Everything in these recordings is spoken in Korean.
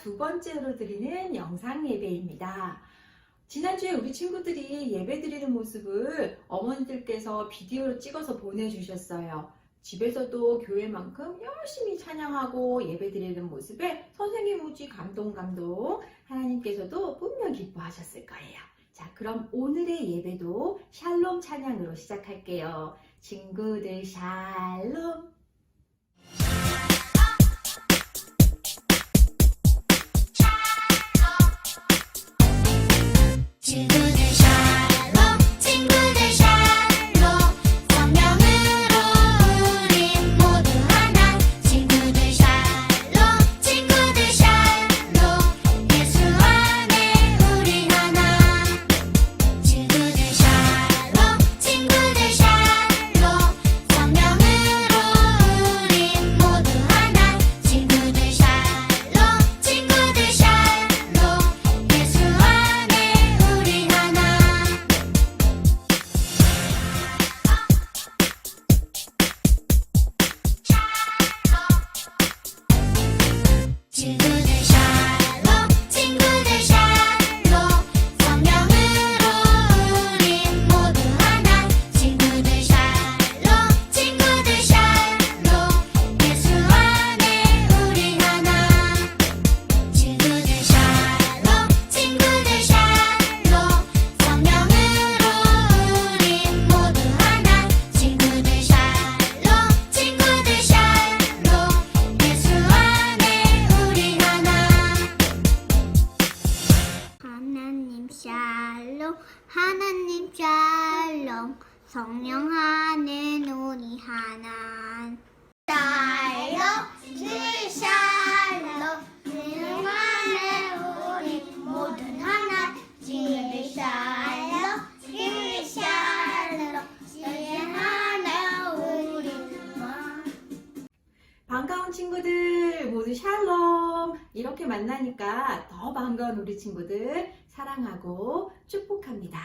두 번째로 드리는 영상 예배입니다. 지난주에 우리 친구들이 예배 드리는 모습을 어머니들께서 비디오로 찍어서 보내주셨어요. 집에서도 교회만큼 열심히 찬양하고 예배 드리는 모습에 선생님 우지 감동 감동 하나님께서도 분명 기뻐하셨을 거예요. 자, 그럼 오늘의 예배도 샬롬 찬양으로 시작할게요. 친구들 샬롬. 하나님 샬롬 성령 우리 하나 주 샬롬 성령 안에 우리 모두 하나 친구들 샬롬 반가운 친구들 모두 샬롬 이렇게 만나니까 더 반가운 우리 친구들 사랑하고 축복합니다.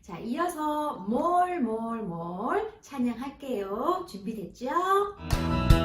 자, 이어서 뭘 찬양할게요. 준비됐죠?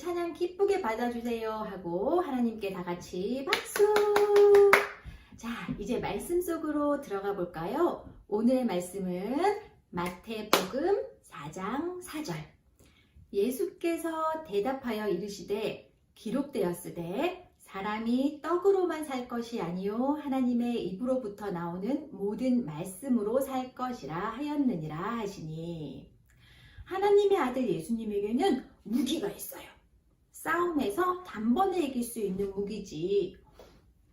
찬양 기쁘게 받아주세요 하고 하나님께 다 같이 박수! 자, 이제 말씀 속으로 들어가 볼까요? 오늘의 말씀은 마태복음 4장 4절. 예수께서 대답하여 이르시되 기록되었으되 사람이 떡으로만 살 것이 아니요 하나님의 입으로부터 나오는 모든 말씀으로 살 것이라 하였느니라 하시니 하나님의 아들 예수님에게는 무기가 있어요. 싸움에서 단번에 이길 수 있는 무기지.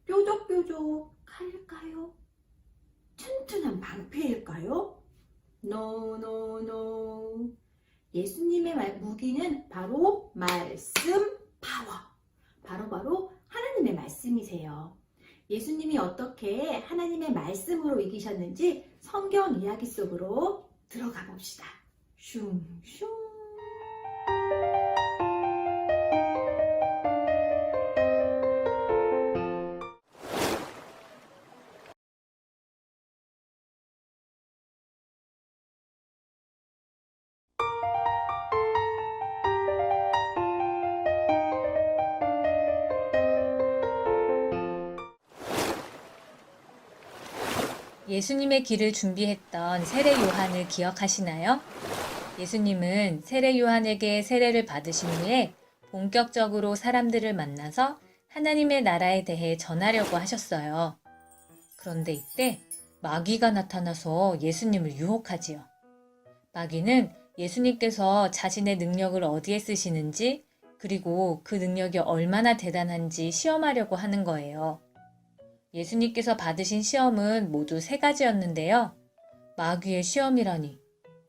뾰족뾰족 칼일까요? 튼튼한 방패일까요? No, no. 예수님의 말- 무기는 바로 말씀 파워. 바로 바로 하나님의 말씀이세요. 예수님이 어떻게 하나님의 말씀으로 이기셨는지 성경 이야기 속으로 들어가 봅시다. 슝슝. 예수님의 길을 준비했던 세례 요한을 기억하시나요? 예수님은 세례 요한에게 세례를 받으신 후에 본격적으로 사람들을 만나서 하나님의 나라에 대해 전하려고 하셨어요. 그런데 이때 마귀가 나타나서 예수님을 유혹하지요. 마귀는 예수님께서 자신의 능력을 어디에 쓰시는지 그리고 그 능력이 얼마나 대단한지 시험하려고 하는 거예요. 예수님께서 받으신 시험은 모두 세 가지였는데요. 마귀의 시험이라니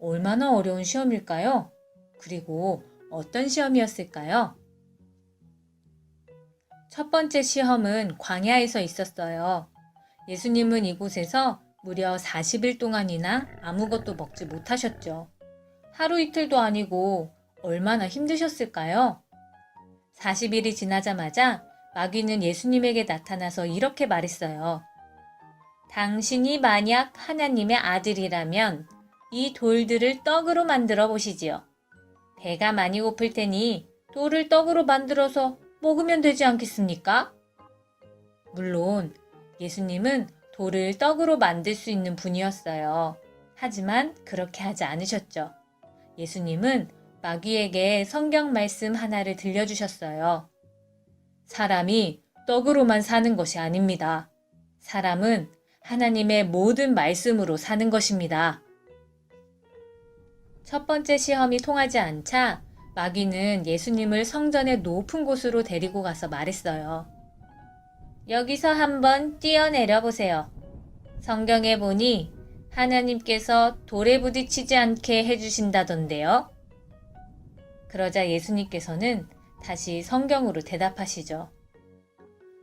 얼마나 어려운 시험일까요? 그리고 어떤 시험이었을까요? 첫 번째 시험은 광야에서 있었어요. 예수님은 이곳에서 무려 40일 동안이나 아무것도 먹지 못하셨죠. 하루 이틀도 아니고 얼마나 힘드셨을까요? 40일이 지나자마자 마귀는 예수님에게 나타나서 이렇게 말했어요. 당신이 만약 하나님의 아들이라면 이 돌들을 떡으로 만들어 보시지요. 배가 많이 고플 테니 돌을 떡으로 만들어서 먹으면 되지 않겠습니까? 물론 예수님은 돌을 떡으로 만들 수 있는 분이었어요. 하지만 그렇게 하지 않으셨죠. 예수님은 마귀에게 성경 말씀 하나를 들려주셨어요. 사람이 떡으로만 사는 것이 아닙니다. 사람은 하나님의 모든 말씀으로 사는 것입니다. 첫 번째 시험이 통하지 않자 마귀는 예수님을 성전의 높은 곳으로 데리고 가서 말했어요. 여기서 한번 뛰어내려 보세요. 성경에 보니 하나님께서 돌에 부딪히지 않게 해주신다던데요. 그러자 예수님께서는 다시 성경으로 대답하시죠.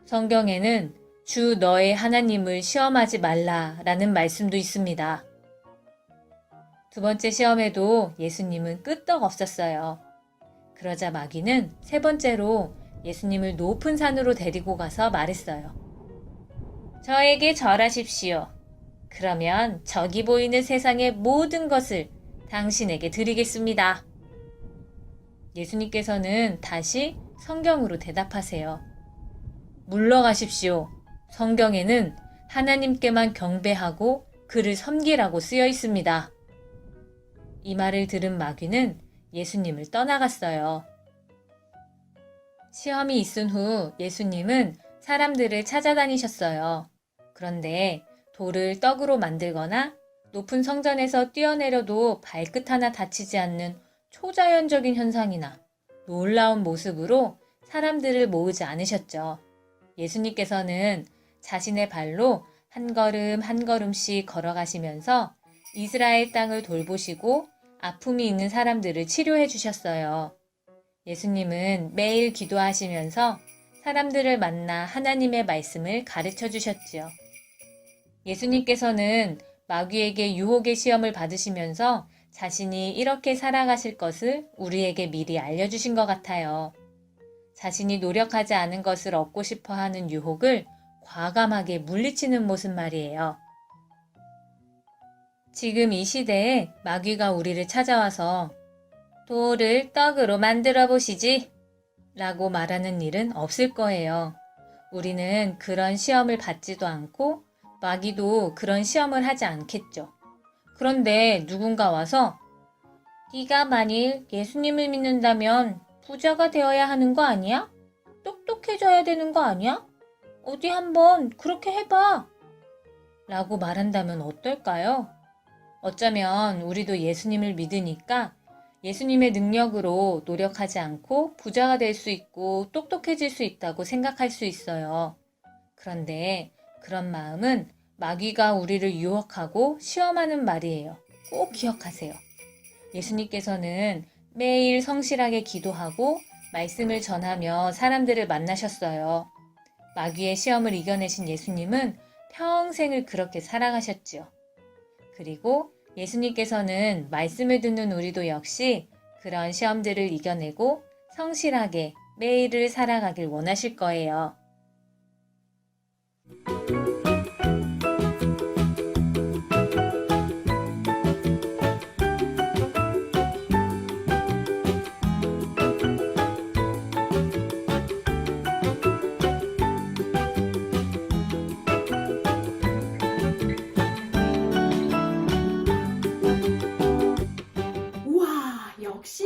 성경에는 주 너의 하나님을 시험하지 말라 라는 말씀도 있습니다. 두 번째 시험에도 예수님은 끄떡 없었어요. 그러자 마귀는 세 번째로 예수님을 높은 산으로 데리고 가서 말했어요. 저에게 절하십시오. 그러면 저기 보이는 세상의 모든 것을 당신에게 드리겠습니다. 예수님께서는 다시 성경으로 대답하세요. 물러가십시오. 성경에는 하나님께만 경배하고 그를 섬기라고 쓰여 있습니다. 이 말을 들은 마귀는 예수님을 떠나갔어요. 시험이 있은 후 예수님은 사람들을 찾아다니셨어요. 그런데 돌을 떡으로 만들거나 높은 성전에서 뛰어내려도 발끝 하나 다치지 않는 초자연적인 현상이나 놀라운 모습으로 사람들을 모으지 않으셨죠. 예수님께서는 자신의 발로 한 걸음 한 걸음씩 걸어가시면서 이스라엘 땅을 돌보시고 아픔이 있는 사람들을 치료해 주셨어요. 예수님은 매일 기도하시면서 사람들을 만나 하나님의 말씀을 가르쳐 주셨지요. 예수님께서는 마귀에게 유혹의 시험을 받으시면서 자신이 이렇게 살아가실 것을 우리에게 미리 알려주신 것 같아요. 자신이 노력하지 않은 것을 얻고 싶어 하는 유혹을 과감하게 물리치는 모습 말이에요. 지금 이 시대에 마귀가 우리를 찾아와서 돌을 떡으로 만들어 보시지 라고 말하는 일은 없을 거예요. 우리는 그런 시험을 받지도 않고 마귀도 그런 시험을 하지 않겠죠. 그런데 누군가 와서 네가 만일 예수님을 믿는다면 부자가 되어야 하는 거 아니야? 똑똑해져야 되는 거 아니야? 어디 한번 그렇게 해봐. 라고 말한다면 어떨까요? 어쩌면 우리도 예수님을 믿으니까 예수님의 능력으로 노력하지 않고 부자가 될 수 있고 똑똑해질 수 있다고 생각할 수 있어요. 그런데 그런 마음은 마귀가 우리를 유혹하고 시험하는 말이에요. 꼭 기억하세요. 예수님께서는 매일 성실하게 기도하고 말씀을 전하며 사람들을 만나셨어요. 마귀의 시험을 이겨내신 예수님은 평생을 그렇게 살아가셨지요. 그리고 예수님께서는 말씀을 듣는 우리도 역시 그런 시험들을 이겨내고 성실하게 매일을 살아가길 원하실 거예요.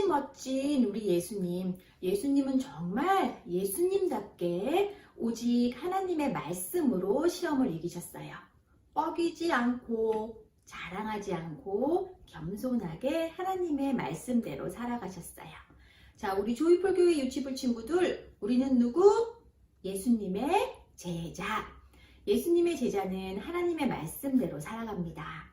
멋진 우리 예수님. 예수님은 정말 예수님답게 오직 하나님의 말씀으로 시험을 이기셨어요. 뻐기지 않고 자랑하지 않고 겸손하게 하나님의 말씀대로 살아가셨어요. 자, 우리 조이풀 교회 유치부 친구들, 우리는 누구? 예수님의 제자. 예수님의 제자는 하나님의 말씀대로 살아갑니다.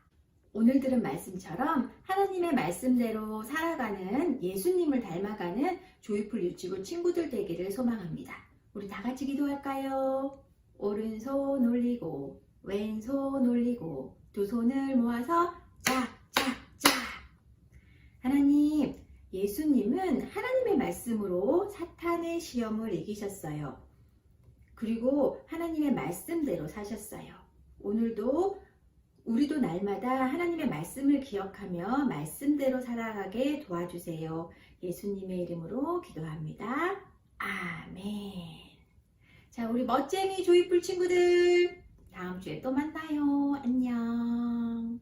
오늘 들은 말씀처럼 하나님의 말씀대로 살아가는 예수님을 닮아가는 조이풀 유치부 친구들 되기를 소망합니다. 우리 다 같이 기도할까요? 오른손 올리고 왼손 올리고 두 손을 모아서 짝짝짝 하나님 예수님은 하나님의 말씀으로 사탄의 시험을 이기셨어요. 그리고 하나님의 말씀대로 사셨어요. 오늘도 우리도 날마다 하나님의 말씀을 기억하며 말씀대로 살아가게 도와주세요. 예수님의 이름으로 기도합니다. 아멘. 자, 우리 멋쟁이 조이풀 친구들. 다음 주에 또 만나요. 안녕.